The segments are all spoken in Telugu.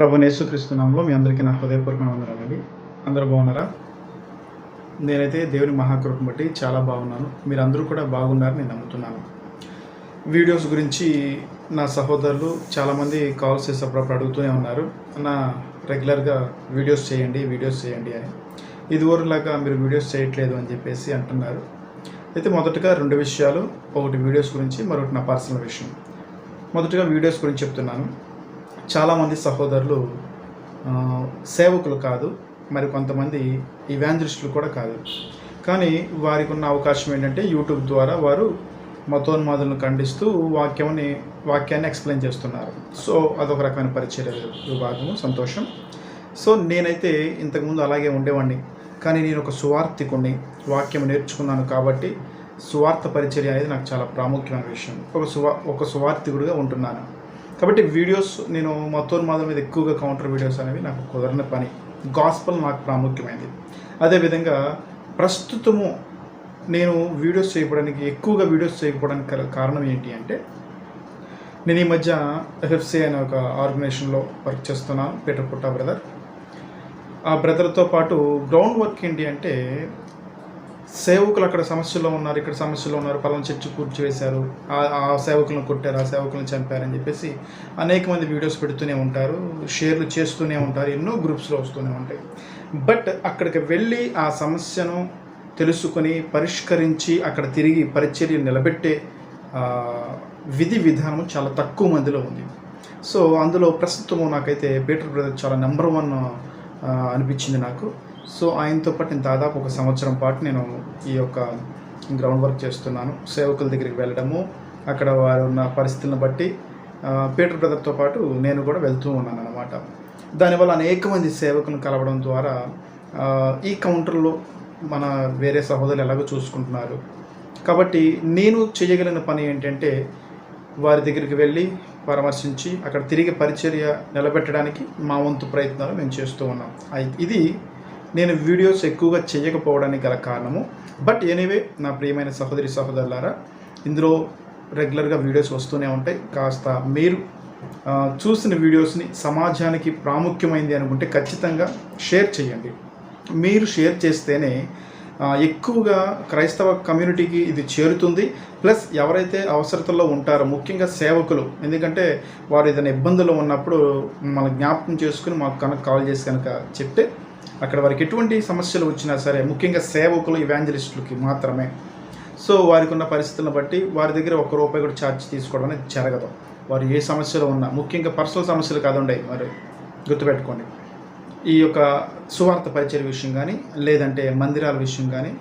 ప్రభు యేసుక్రీస్తునామంలో మీ అందరికీ నా హృదయపూర్వక వందనాలండి అందరూ బాగున్నారా? నేనైతే దేవుని మహాకృపను బట్టి చాలా బాగున్నాను. మీరు అందరూ కూడా బాగున్నారని నేను నమ్ముతున్నాను. వీడియోస్ గురించి నా సహోదరులు చాలామంది కాల్స్ చేసేటప్పుడు అడుగుతూనే ఉన్నారు. నా రెగ్యులర్గా వీడియోస్ చేయండి వీడియోస్ చేయండి అని. ఇదివరలాగా మీరు వీడియోస్ చేయట్లేదు అని చెప్పేసి అంటున్నారు. అయితే మొదటగా రెండు విషయాలు ఒకటి వీడియోస్ గురించి మరొకటి నా పర్సనల్ విషయం. మొదటగా వీడియోస్ గురించి చెప్తున్నాను. చాలామంది సహోదరులు సేవకులు కాదు మరి కొంతమంది ఇవాంజలిస్టులు కూడా కాదు. కానీ వారికి ఉన్న అవకాశం ఏంటంటే యూట్యూబ్ ద్వారా వారు మతోన్మాదులను ఖండిస్తూ వాక్యంని వాక్యాన్ని ఎక్స్ప్లెయిన్ చేస్తున్నారు. సో అదొక రకమైన పరిచయ విభాగము సంతోషం. సో నేనైతే ఇంతకుముందు అలాగే ఉండేవాడిని కానీ నేను ఒక సువార్థికుణ్ణి వాక్యం నేర్చుకున్నాను కాబట్టి సువార్థ పరిచర్య అనేది నాకు చాలా ప్రాముఖ్యమైన విషయం. ఒక సువా ఒక సువార్థికుడిగా ఉంటున్నాను. కాబట్టి వీడియోస్ నేను మతోన్మాదం మీద ఎక్కువగా కౌంటర్ వీడియోస్ అనేవి నాకు కుదరని పని. గాస్పల్ నాకు ప్రాముఖ్యమైనది అదేవిధంగా ప్రస్తుతము నేను వీడియోస్ చేయడానికి ఎక్కువగా వీడియోస్ చేయకపోవడానికి కారణం ఏంటి అంటే నేను ఈ మధ్య ఎఫ్ఎఫ్సి అనే ఒక ఆర్గనైజేషన్లో వర్క్ చేస్తున్నాను పీటర్ పుట్టా బ్రదర్ ఆ బ్రదర్తో పాటు గ్రౌండ్ వర్క్ ఏంటి అంటే సేవకులు అక్కడ సమస్యలో ఉన్నారు ఇక్కడ సమస్యలో ఉన్నారు పలానా చర్చి కూర్చివేశారు ఆ ఆ సేవకులను కొట్టారు ఆ సేవకులను చంపారని చెప్పేసి అనేక మంది వీడియోస్ పెడుతూనే ఉంటారు షేర్లు చేస్తూనే ఉంటారు ఎన్నో గ్రూప్స్లో వస్తూనే ఉంటాయి. బట్ అక్కడికి వెళ్ళి ఆ సమస్యను తెలుసుకొని పరిష్కరించి అక్కడ తిరిగి పరిచర్య నిలబెట్టే విధి విధానం చాలా తక్కువ మందిలో ఉంది. సో అందులో ప్రస్తుతం నాకైతే పీటర్ బ్రదర్ చాలా నెంబర్ వన్ అనిపించింది నాకు. సో ఆయనతో పాటు నేను దాదాపు ఒక సంవత్సరం పాటు నేను ఈ యొక్క గ్రౌండ్ వర్క్ చేస్తున్నాను. సేవకుల దగ్గరికి వెళ్ళడము అక్కడ వారు ఉన్న పరిస్థితులను బట్టి పీటర్ బ్రదర్తో పాటు నేను కూడా వెళ్తూ ఉన్నాను అనమాట దానివల్ల అనేక మంది సేవకులను కలవడం ద్వారా ఈ కౌంటర్లో మన వేరే సహోదరులు ఎలాగో చూసుకుంటున్నారు. కాబట్టి నేను చేయగలిగిన పని ఏంటంటే వారి దగ్గరికి వెళ్ళి పరామర్శించి అక్కడ తిరిగి పరిచర్య నిలబెట్టడానికి మా వంతు ప్రయత్నాలు మేము చేస్తూ ఉన్నాం. ఇది నేను వీడియోస్ ఎక్కువగా చేయకపోవడానికి గల కారణము. బట్ ఎనీవే నా ప్రియమైన సహోదరి సహోదరులారా ఇందులో రెగ్యులర్గా వీడియోస్ వస్తూనే ఉంటాయి. కాస్త మీరు చూసిన వీడియోస్ని సమాజానికి ప్రాముఖ్యమైంది అనుకుంటే ఖచ్చితంగా షేర్ చేయండి. మీరు షేర్ చేస్తేనే ఎక్కువగా క్రైస్తవ కమ్యూనిటీకి ఇది చేరుతుంది. ప్లస్ ఎవరైతే అవసరతల్లో ఉంటారో ముఖ్యంగా సేవకులు ఎందుకంటే వారు ఏదైనా ఇబ్బందులు ఉన్నప్పుడు మన జ్ఞాపకం చేసుకుని మాకు కనుక కాల్ చేసి కనుక చెప్తే అక్కడ వారికి ఎటువంటి సమస్యలు వచ్చినా సరే ముఖ్యంగా సేవకులు ఇవాంజలిస్టులకి మాత్రమే. సో వారికి ఉన్న పరిస్థితులను బట్టి వారి దగ్గర ఒక్క రూపాయి కూడా ఛార్జ్ తీసుకోవడం అనేది జరగదు. వారు ఏ సమస్యలు ఉన్నా ముఖ్యంగా పర్సనల్ సమస్యలు కాదుండే మరి గుర్తుపెట్టుకోండి. ఈ యొక్క సువార్త పరిచయ విషయం కానీ లేదంటే మందిరాల విషయం కానీ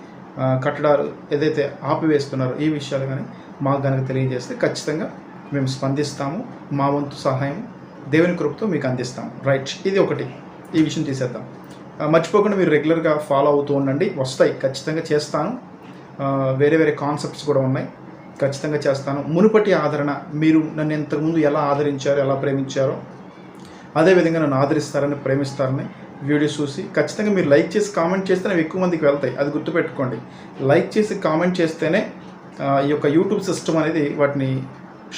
కట్టడాలు ఏదైతే ఆపివేస్తున్నారో ఈ విషయాలు కానీ మాకు కనుక తెలియజేస్తే ఖచ్చితంగా మేము స్పందిస్తాము మా వంతు సహాయం దేవుని కృపతో మీకు అందిస్తాము. రైట్ ఇది ఒకటి. ఈ విషయం తీసేద్దాం. మర్చిపోకుండా మీరు రెగ్యులర్గా ఫాలో అవుతూ ఉండండి. వస్తాయి. ఖచ్చితంగా చేస్తాను. వేరే వేరే కాన్సెప్ట్స్ కూడా ఉన్నాయి. ఖచ్చితంగా చేస్తాను. మునుపటి ఆదరణ మీరు నన్ను ఇంతకుముందు ఎలా ఆదరించారో ఎలా ప్రేమించారో అదేవిధంగా నన్ను ఆదరిస్తారని ప్రేమిస్తారని వీడియో చూసి ఖచ్చితంగా మీరు లైక్ చేసి కామెంట్ చేస్తే అవి ఎక్కువ మందికి వెళ్తాయి. అది గుర్తుపెట్టుకోండి. లైక్ చేసి కామెంట్ చేస్తేనే ఈ యొక్క యూట్యూబ్ సిస్టమ్ అనేది వాటిని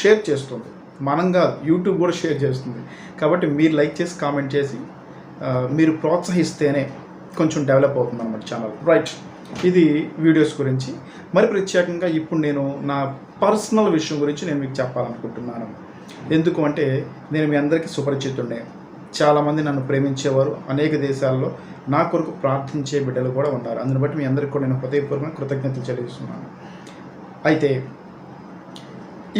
షేర్ చేస్తుంది. మనం కాదు యూట్యూబ్ కూడా షేర్ చేస్తుంది. కాబట్టి మీరు లైక్ చేసి కామెంట్ చేసి మీరు ప్రోత్సహిస్తేనే కొంచెం డెవలప్ అవుతుంది అన్నమాట ఛానల్. రైట్ ఇది వీడియోస్ గురించి. మరి ప్రత్యేకంగా ఇప్పుడు నేను నా పర్సనల్ విషయం గురించి నేను మీకు చెప్పాలనుకుంటున్నాను. ఎందుకు అంటే నేను మీ అందరికీ సుపరిచితుండే చాలామంది నన్ను ప్రేమించేవారు అనేక దేశాల్లో నా కొరకు ప్రార్థించే బిడ్డలు కూడా ఉన్నారు. అందుని బట్టి మీ అందరికీ కూడా నేను హృదయపూర్వకంగా కృతజ్ఞతలు చెల్లిస్తున్నాను. అయితే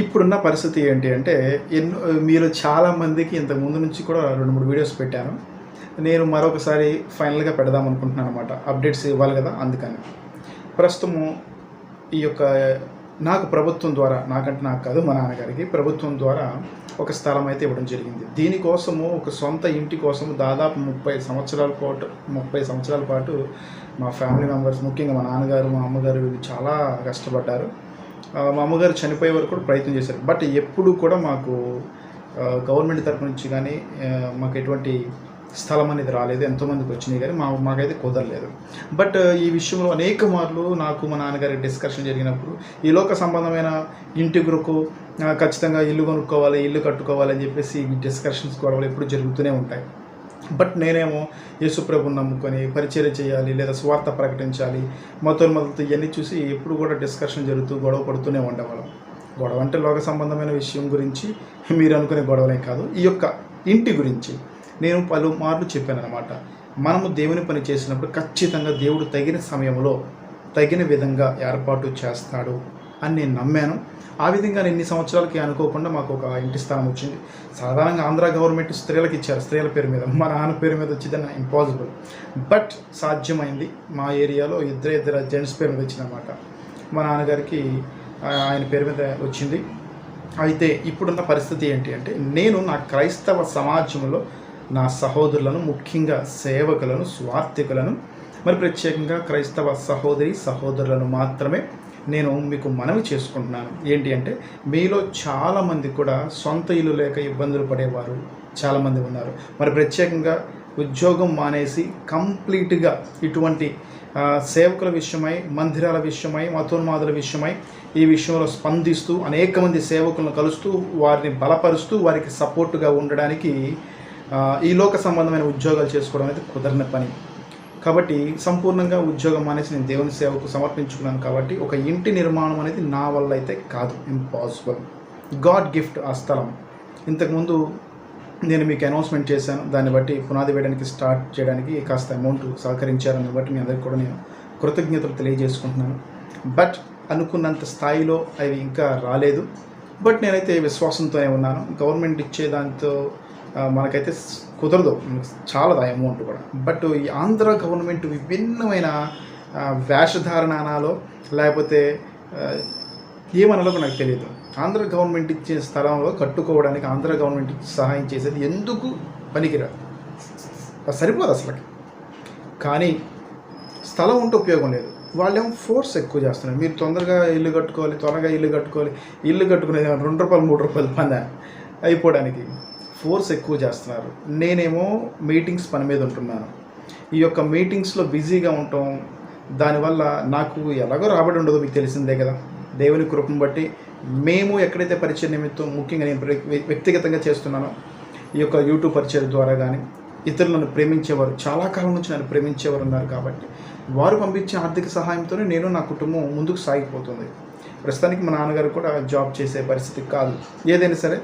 ఇప్పుడున్న పరిస్థితి ఏంటి అంటే ఎన్నో మీరు చాలామందికి ఇంతకు ముందు నుంచి కూడా రెండు మూడు వీడియోస్ పెట్టాను. నేను మరొకసారి ఫైనల్గా పెడదాం అనుకుంటున్నాను అనమాట అప్డేట్స్ ఇవ్వాలి కదా అందుకని. ప్రస్తుతము ఈ యొక్క నాకు ప్రభుత్వం ద్వారా నాకంటే నాకు కాదు మా నాన్నగారికి ప్రభుత్వం ద్వారా ఒక స్థలం అయితే ఇవ్వడం జరిగింది. దీనికోసము ఒక సొంత ఇంటి కోసం దాదాపు ముప్పై సంవత్సరాల పాటు ముప్పై సంవత్సరాల పాటు మా ఫ్యామిలీ మెంబర్స్ ముఖ్యంగా మా నాన్నగారు మా అమ్మగారు వీళ్ళు చాలా కష్టపడ్డారు. మా అమ్మగారు చనిపోయే వరకు కూడా ప్రయత్నం చేశారు. బట్ ఎప్పుడు కూడా మాకు గవర్నమెంట్ తరపు నుంచి కానీ మాకు ఎటువంటి స్థలం అనేది రాలేదు ఎంతోమందికి వచ్చినాయి కానీ మా మాకైతే కుదరలేదు. బట్ uh, ఈ విషయంలో అనేక మార్లు నాకు మా నాన్నగారి డిస్కషన్ జరిగినప్పుడు ఈ లోక సంబంధమైన ఇంటి కొరకు ఖచ్చితంగా ఇల్లు కొనుక్కోవాలి ఇల్లు కట్టుకోవాలి అని చెప్పేసి ఈ డిస్కషన్స్ గొడవలు ఎప్పుడు జరుగుతూనే ఉంటాయి. బట్ నేనేమో యేసుప్రభుని నమ్ముకొని పరిచయం చేయాలి లేదా స్వార్థ ప్రకటించాలి మొత్తం మొదలతో ఇవన్నీ చూసి ఎప్పుడు కూడా డిస్కషన్ జరుగుతూ గొడవ పడుతూనే ఉండేవాళ్ళం. గొడవ అంటే లోక సంబంధమైన విషయం గురించి మీరు అనుకునే గొడవలే కాదు ఈ యొక్క ఇంటి గురించి. నేను పలు మార్లు చెప్పాను అనమాట మనము దేవుని పని చేసినప్పుడు ఖచ్చితంగా దేవుడు తగిన సమయంలో తగిన విధంగా ఏర్పాటు చేస్తాడు అని నేను నమ్మాను. ఆ విధంగా ఎన్ని సంవత్సరాలకి అనుకోకుండా మాకు ఒక ఇంటి స్థానం వచ్చింది. సాధారణంగా ఆంధ్ర గవర్నమెంట్ స్త్రీలకు ఇచ్చారు. స్త్రీల పేరు మీద మా నాన్న పేరు మీద వచ్చిందని ఇంపాసిబుల్ బట్ సాధ్యమైంది. మా ఏరియాలో ఇద్దరు ఇద్దరు జెంట్స్ పేరు మీద వచ్చిందన్నమాట. మా నాన్నగారికి ఆయన పేరు మీద వచ్చింది. అయితే ఇప్పుడున్న పరిస్థితి ఏంటి అంటే నేను నా క్రైస్తవ సమాజంలో నా సహోదరులను ముఖ్యంగా సేవకులను స్వార్థికులను మరి ప్రత్యేకంగా క్రైస్తవ సహోదరి సహోదరులను మాత్రమే నేను మీకు మనవి చేసుకుంటున్నాను. ఏంటి అంటే మీలో చాలామంది కూడా సొంత ఇల్లు లేక ఇబ్బందులు పడేవారు చాలామంది ఉన్నారు. మరి ప్రత్యేకంగా ఉద్యోగం మానేసి కంప్లీట్గా ఇటువంటి సేవకుల విషయమై మందిరాల విషయమై మతోన్మాదుల విషయమై ఈ విషయంలో స్పందిస్తూ అనేక మంది సేవకులను కలుస్తూ వారిని బలపరుస్తూ వారికి సపోర్టుగా ఉండడానికి ఈ లోక సంబంధమైన ఉద్యోగాలు చేసుకోవడం అనేది కుదరని పని. కాబట్టి సంపూర్ణంగా ఉద్యోగం అనేసి నేను దేవుని సేవకు సమర్పించుకున్నాను కాబట్టి ఒక ఇంటి నిర్మాణం అనేది నా వల్ల అయితే కాదు. ఇంపాసిబుల్ గాడ్ గిఫ్ట్ ఆ స్థలం. ఇంతకుముందు నేను మీకు అనౌన్స్మెంట్ చేశాను. దాన్ని బట్టి పునాది వేయడానికి స్టార్ట్ చేయడానికి కాస్త అమౌంట్ సహకరించారని బట్టి మీ అందరికీ కూడా నేను కృతజ్ఞతలు తెలియజేసుకుంటున్నాను. బట్ అనుకున్నంత స్థాయిలో అవి ఇంకా రాలేదు. బట్ నేనైతే విశ్వాసంతోనే ఉన్నాను. గవర్నమెంట్ ఇచ్చే దాంతో మనకైతే కుదరదు. చాలా ఆ అమౌంట్ కూడా. బట్ ఈ ఆంధ్ర గవర్నమెంట్ విభిన్నమైన వేషధారణ అనాలో లేకపోతే ఏమనాలో నాకు తెలియదు. ఆంధ్ర గవర్నమెంట్ ఇచ్చే స్థలంలో కట్టుకోవడానికి ఆంధ్ర గవర్నమెంట్ సహాయం చేసేది ఎందుకు పనికిరాదు? సరిపోదు అసలుకి. కానీ స్థలం ఉంటే ఉపయోగం లేదు. వాళ్ళేమో ఫోర్స్ ఎక్కువ చేస్తున్నారు. మీరు తొందరగా ఇల్లు కట్టుకోవాలి త్వరగా ఇల్లు కట్టుకోవాలి. ఇల్లు కట్టుకునేది రెండు రూపాయలు మూడు రూపాయలు పని అయిపోవడానికి. ఫోర్స్ ఎక్కువ చేస్తున్నారు. నేనేమో మీటింగ్స్ పని మీద ఉంటున్నాను. ఈ యొక్క మీటింగ్స్లో బిజీగా ఉండటం దానివల్ల నాకు ఎలాగో రాబడి ఉండదు మీకు తెలిసిందే కదా. దేవుని కృపను బట్టి మేము ఎక్కడైతే పరిచయ నిమిత్తం ముఖ్యంగా నేను వ్యక్తిగతంగా చేస్తున్నానో ఈ యొక్క యూట్యూబ్ పరిచయం ద్వారా కానీ ఇతరులను ప్రేమించేవారు చాలా కాలం నుంచి నన్ను ప్రేమించేవారు ఉన్నారు కాబట్టి వారు పంపించే ఆర్థిక సహాయంతోనే నేను నా కుటుంబం ముందుకు సాగిపోతుంది. ప్రస్తుతానికి మా నాన్నగారు కూడా జాబ్ చేసే పరిస్థితి కాదు. ఏదైనా సరే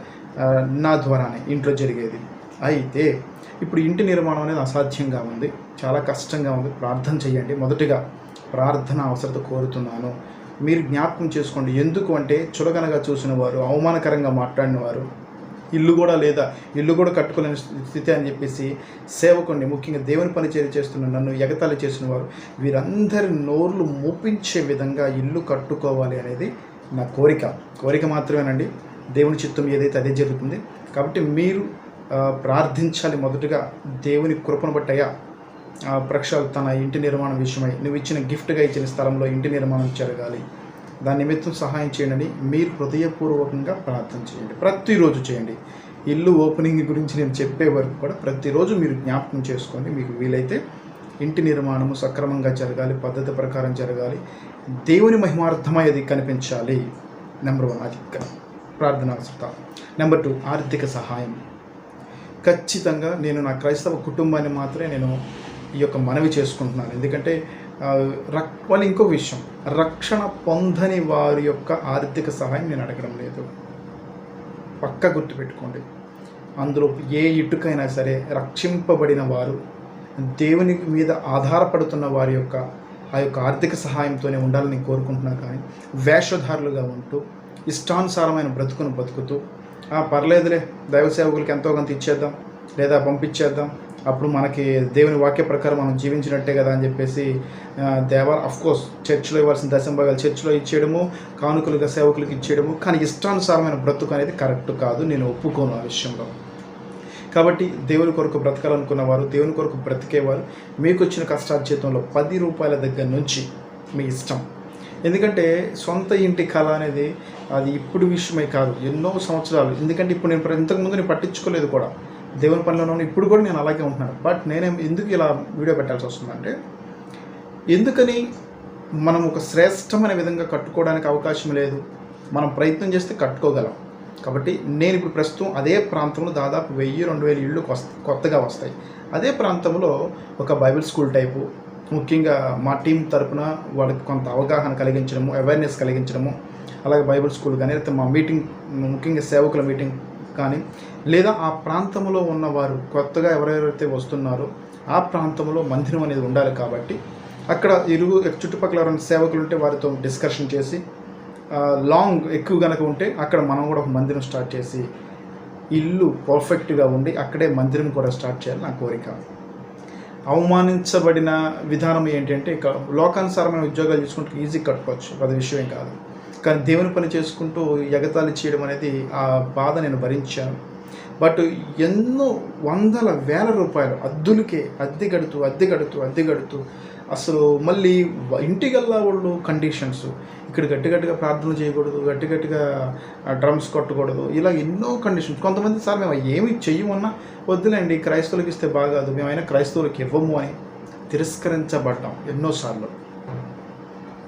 నా ద్వారానే ఇంట్లో జరిగేది. అయితే ఇప్పుడు ఇంటి నిర్మాణం అనేది అసాధ్యంగా ఉంది. చాలా కష్టంగా ఉంది. ప్రార్థన చేయండి. మొదటిగా ప్రార్థన అవసరత కోరుతున్నాను. మీరు జ్ఞాపకం చేసుకోండి. ఎందుకు అంటే చులకనగా చూసిన వారు అవమానకరంగా మాట్లాడిన వారు ఇల్లు కూడా లేదా ఇల్లు కూడా కట్టుకోలేని స్థితి అని చెప్పేసి సేవకుని ముఖ్యంగా దేవుని పనిచేరి చేస్తున్న నన్ను ఎగతాళి చేసిన వారు వీరందరి నోర్లు మూపించే విధంగా ఇల్లు కట్టుకోవాలి అనేది నా కోరిక. కోరిక మాత్రమేనండి. దేవుని చిత్తం ఏదైతే అదే జరుగుతుంది. కాబట్టి మీరు ప్రార్థించాలి మొదటగా దేవుని కృపను బట్టయ్యా ఆ, ప్రక్షాలు తన ఇంటి నిర్మాణం విషయమై నువ్వు ఇచ్చిన గిఫ్ట్గా ఇచ్చిన స్థలంలో ఇంటి నిర్మాణం జరగాలి. దాని నిమిత్తం సహాయం చేయండి. మీరు హృదయపూర్వకంగా ప్రార్థన చేయండి. ప్రతిరోజు చేయండి. ఇల్లు ఓపెనింగ్ గురించి నేను చెప్పే వరకు కూడా ప్రతిరోజు మీరు జ్ఞాపకం చేసుకోండి. మీకు వీలైతే ఇంటి నిర్మాణము సక్రమంగా జరగాలి. పద్ధతి ప్రకారం జరగాలి. దేవుని మహిమార్థమై అది కనిపించాలి. నెంబర్ వన్ అది ప్రార్థన నెంబర్ టూ ఆర్థిక సహాయం. ఖచ్చితంగా నేను నా క్రైస్తవ కుటుంబాన్ని మాత్రమే నేను ఈ యొక్క మనవి చేసుకుంటున్నాను. ఎందుకంటే రక్ వాళ్ళు ఇంకో విషయం. రక్షణ పొందని వారి యొక్క ఆర్థిక సహాయం నేను అడగడం లేదు. పక్క గుర్తుపెట్టుకోండి అందులో ఏ ఇటుకైనా సరే రక్షింపబడిన వారు దేవుని మీద ఆధారపడుతున్న వారి యొక్క ఆ యొక్క ఆర్థిక సహాయంతోనే ఉండాలని కోరుకుంటున్నాను. కానీ వేషధారులుగా ఉంటూ ఇష్టానుసారమైన బ్రతుకును బతుకుతూ "ఆ, పర్లేదులే దైవ సేవకులకి ఎంతో కొంత ఇచ్చేద్దాం లేదా పంపించేద్దాం అప్పుడు మనకి దేవుని వాక్య ప్రకారం మనం జీవించినట్టే కదా అని చెప్పేసి దేవాల దేవ కోర్స్ చర్చిలో ఇవ్వాల్సిన దశంభాగాలు చర్చిలో ఇచ్చేయడము కానుకలుగా సేవకులకు ఇచ్చేయడము కానీ ఇష్టానుసారమైన బ్రతుకు అనేది కరెక్ట్ కాదు నేను ఒప్పుకోను ఆ విషయంలో. కాబట్టి దేవుని కొరకు బ్రతకాలనుకున్న వారు దేవుని కొరకు బ్రతికేవారు మీకు వచ్చిన కష్టార్జితంలో పది రూపాయల దగ్గర నుంచి మీ ఇష్టం. ఎందుకంటే సొంత ఇంటి కళ అనేది అది ఇప్పుడు విషయమే కాదు ఎన్నో సంవత్సరాలు. ఎందుకంటే ఇప్పుడు నేను ఇంతకుముందు నేను పట్టించుకోలేదు కూడా. దేవుని పనిలో ఉన్నాను ఇప్పుడు కూడా నేను అలాగే ఉంటున్నాను. బట్ నేనే ఎందుకు ఇలా వీడియో పెట్టాల్సి వస్తుందంటే ఎందుకని మనం ఒక శ్రేష్టమైన విధంగా కట్టుకోవడానికి అవకాశం లేదు. మనం ప్రయత్నం చేస్తే కట్టుకోగలం. కాబట్టి నేను ఇప్పుడు ప్రస్తుతం అదే ప్రాంతంలో దాదాపు వెయ్యి రెండు వేల ఇళ్ళు కొత్తగా వస్తాయి. అదే ప్రాంతంలో ఒక బైబిల్ స్కూల్ టైపు ముఖ్యంగా మా టీం తరపున వాళ్ళకి కొంత అవగాహన కలిగించడము అవేర్నెస్ కలిగించడము అలాగే బైబిల్ స్కూల్ కానీ లేకపోతే మా మీటింగ్ ముఖ్యంగా సేవకుల మీటింగ్ కానీ లేదా ఆ ప్రాంతంలో ఉన్నవారు కొత్తగా ఎవరెవరైతే వస్తున్నారో ఆ ప్రాంతంలో మందిరం అనేది ఉండాలి కాబట్టి అక్కడ ఇరుగు చుట్టుపక్కల ఎవరైనా సేవకులు ఉంటే వారితో డిస్కషన్ చేసి లాంగ్ ఎక్కువ కనుక ఉంటే అక్కడ మనం కూడా ఒక మందిరం స్టార్ట్ చేసి ఇల్లు పర్ఫెక్ట్గా ఉండి అక్కడే మందిరం కూడా స్టార్ట్ చేయాలి నా కోరిక. అవమానించబడిన విధానం ఏంటంటే ఇక లోకానుసారమైన ఉద్యోగాలు చేసుకుంటూ ఈజీ కట్టుకోవచ్చు. అది విషయం కాదు. కానీ దేవుని పని చేసుకుంటూ ఎగతాళి చేయడం అనేది ఆ బాధ నేను భరించాను. బట్ ఎన్నో వందల వేల రూపాయలు అద్దులకే అద్దె కడుతూ అద్దె కడుతూ అద్దె కడుతూ అసలు మళ్ళీ ఇంటికల్లా వాళ్ళు కండిషన్స్ ఇక్కడ గట్టి గట్టిగా ప్రార్థన చేయకూడదు గట్టి గట్టిగా డ్రమ్స్ కొట్టకూడదు. ఇలా ఎన్నో కండిషన్స్ కొంతమంది సార్ మేము ఏమి చెయ్యమన్నా వద్దులేండి క్రైస్తవులకి ఇస్తే బాగాదు మేమైనా క్రైస్తవులకి ఇవ్వము అని తిరస్కరించబడ్డాం ఎన్నోసార్లు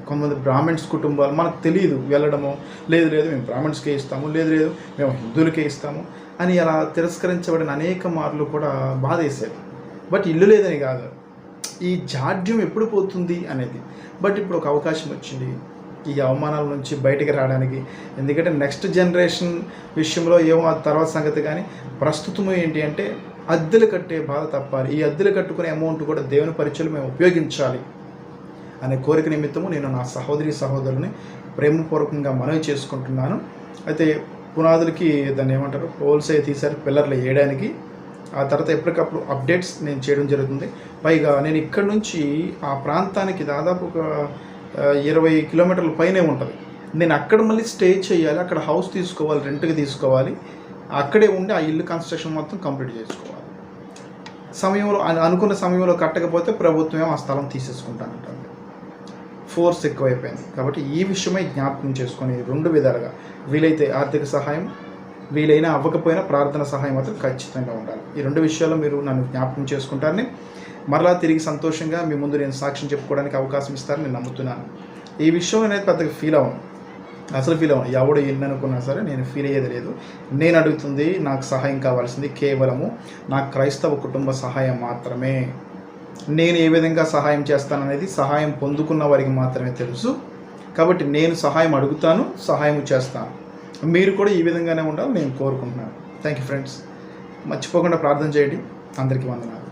కొంతమంది బ్రాహ్మిన్స్ కుటుంబాలు మనకు తెలియదు వెళ్ళడము. లేదు లేదు మేము బ్రాహ్మిన్స్కే ఇస్తాము. లేదు లేదు మేము హిందువులకే ఇస్తాము అని అలా తిరస్కరించబడిన అనేక మార్లు కూడా బాధ వేసేది బట్ ఇల్లు లేదని కాదు. ఈ జాడ్యం ఎప్పుడు పోతుంది అనేది. బట్ ఇప్పుడు ఒక అవకాశం వచ్చింది. ఈ అవమానాల నుంచి బయటికి రావడానికి. ఎందుకంటే నెక్స్ట్ జనరేషన్ విషయంలో ఏమో ఆ తర్వాత సంగతి కానీ ప్రస్తుతం ఏంటి అంటే అద్దెలు కట్టే బాధ తప్పాలి ఈ అద్దెలు కట్టుకునే అమౌంట్ కూడా దేవుని పరిచయం మేము ఉపయోగించాలి అనే కోరిక నిమిత్తము నేను నా సహోదరి సహోదరుని ప్రేమపూర్వకంగా మనవి చేసుకుంటున్నాను. అయితే పునాదులకి దాన్ని ఏమంటారు? హోల్సేల్ అయితే తీశారు పిల్లర్లు వేయడానికి. ఆ తర్వాత ఎప్పటికప్పుడు అప్డేట్స్ నేను చేయడం జరుగుతుంది. పైగా నేను ఇక్కడ నుంచి ఆ ప్రాంతానికి దాదాపు ఒక ఇరవై కిలోమీటర్ల పైనే ఉంటుంది. నేను అక్కడ మళ్ళీ స్టే చేయాలి అక్కడ హౌస్ తీసుకోవాలి రెంట్కి తీసుకోవాలి. అక్కడే ఉండి ఆ ఇల్లు కన్స్ట్రక్షన్ మొత్తం కంప్లీట్ చేసుకోవాలి. సమయంలో అనుకున్న సమయంలో కట్టకపోతే ప్రభుత్వమే ఆ స్థలం తీసేసుకుంటానంటుంది. ఫోర్స్ ఎక్కువైపోయింది. కాబట్టి ఈ విషయమై జ్ఞాపకం చేసుకొని రెండు విధాలుగా వీలైతే ఆర్థిక సహాయం వీలైనా అవ్వకపోయినా ప్రార్థన సహాయం మాత్రం ఖచ్చితంగా ఉండాలి. ఈ రెండు విషయాల్లో మీరు నన్ను జ్ఞాపకం చేసుకుంటారని మరలా తిరిగి సంతోషంగా మీ ముందు నేను సాక్ష్యం చెప్పుకోవడానికి అవకాశం ఇస్తారని నేను నమ్ముతున్నాను. ఈ విషయం అనేది పెద్దగా ఫీల్ అవ్వను. అసలు ఫీల్ అవ్వను. ఎవడు ఎన్ని అనుకున్నా సరే నేను ఫీల్ అయ్యేది లేదు. నేను అడుగుతుంది నాకు సహాయం కావాల్సింది కేవలము నా క్రైస్తవ కుటుంబ సహాయం మాత్రమే. నేను ఏ విధంగా సహాయం చేస్తాననేది సహాయం పొందుకున్న వారికి మాత్రమే తెలుసు. కాబట్టి నేను సహాయం అడుగుతాను సహాయం చేస్తాను. మీరు కూడా ఈ విధంగానే ఉండాలని నేను కోరుకుంటున్నాను. థ్యాంక్ యూ ఫ్రెండ్స్ మర్చిపోకుండా ప్రార్థన చేయండి. అందరికీ వందనాలు.